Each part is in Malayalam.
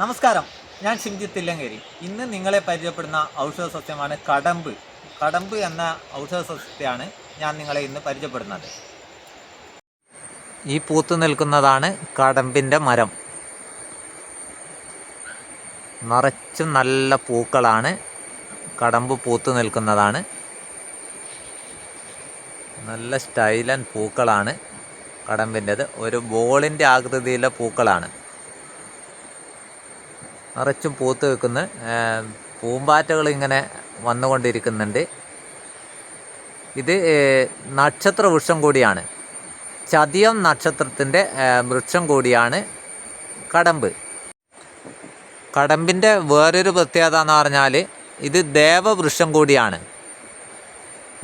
നമസ്കാരം. ഞാൻ ഷിംജിത്ത് തില്ലങ്കേരി. ഇന്ന് നിങ്ങളെ പരിചയപ്പെടുന്ന ഔഷധ സസ്യമാണ് കടമ്പ്. കടമ്പ് എന്ന ഔഷധ സസ്യത്തെയാണ് ഞാൻ നിങ്ങളെ ഇന്ന് പരിചയപ്പെടുന്നത്. ഈ പൂത്തു നിൽക്കുന്നതാണ് കടമ്പിന്റെ മരം. നിറച്ചും നല്ല പൂക്കളാണ് കടമ്പ് പൂത്തു നിൽക്കുന്നതാണ്. നല്ല സ്റ്റൈലൻ പൂക്കളാണ് കടമ്പിന്റെത് ഒരു ബോളിന്റെ ആകൃതിയിലെ പൂക്കളാണ്. നിറച്ചും പൂത്ത് വെക്കുന്ന പൂമ്പാറ്റകൾ ഇങ്ങനെ വന്നുകൊണ്ടിരിക്കുന്നുണ്ട്. ഇത് നക്ഷത്ര വൃക്ഷം കൂടിയാണ്. ചതിയം നക്ഷത്രത്തിന്റെ വൃക്ഷം കൂടിയാണ് കടമ്പ്. കടമ്പിന്റെ വേറൊരു പ്രത്യേകത എന്ന് പറഞ്ഞാൽ ഇത് ദേവവൃക്ഷം കൂടിയാണ്.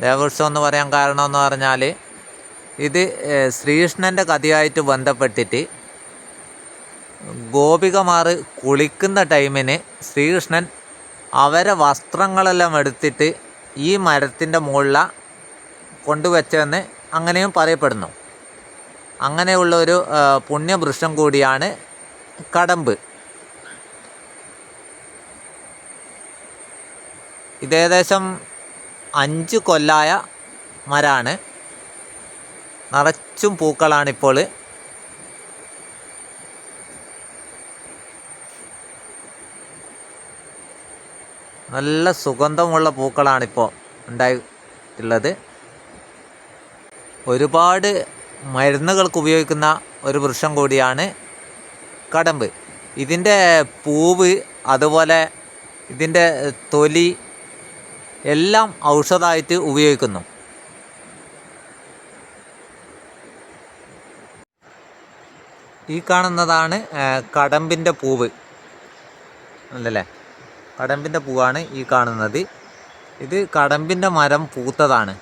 ദേവവൃക്ഷം എന്ന് പറയാൻ കാരണം എന്ന് പറഞ്ഞാൽ ഇത് ശ്രീകൃഷ്ണന്റെ കഥയായിട്ട് ബന്ധപ്പെട്ടിട്ട് ഗോപികമാർ കുളിക്കുന്ന ടൈമിന് ശ്രീകൃഷ്ണൻ അവരെ വസ്ത്രങ്ങളെല്ലാം എടുത്തിട്ട് ഈ മരത്തിന്റെ മുകളിൽ കൊണ്ടുവച്ചതെന്ന് അങ്ങനെയും പറയപ്പെടുന്നു. അങ്ങനെയുള്ള ഒരു പുണ്യവൃക്ഷം കൂടിയാണ് കടമ്പ്. ഇതേകദേശം അഞ്ച് കൊല്ലായ മരമാണ് നിറച്ചും പൂക്കളാണിപ്പോൾ. നല്ല സുഗന്ധമുള്ള പൂക്കളാണിപ്പോൾ ഉണ്ടായിട്ടുള്ളത്. ഒരുപാട് മരുന്നുകൾക്ക് ഉപയോഗിക്കുന്ന ഒരു വൃക്ഷം കൂടിയാണ് കടമ്പ്. ഇതിന്റെ പൂവ് അതുപോലെ ഇതിന്റെ തൊലി എല്ലാം ഔഷധമായിട്ട് ഉപയോഗിക്കുന്നു. ഈ കാണുന്നതാണ് കടമ്പിന്റെ പൂവ്. അല്ലല്ലേ? കടമ്പിന്റെ പൂവാണ് ഈ കാണുന്നത്. ഇത് കടമ്പിന്റെ മരം പൂത്തതാണ്.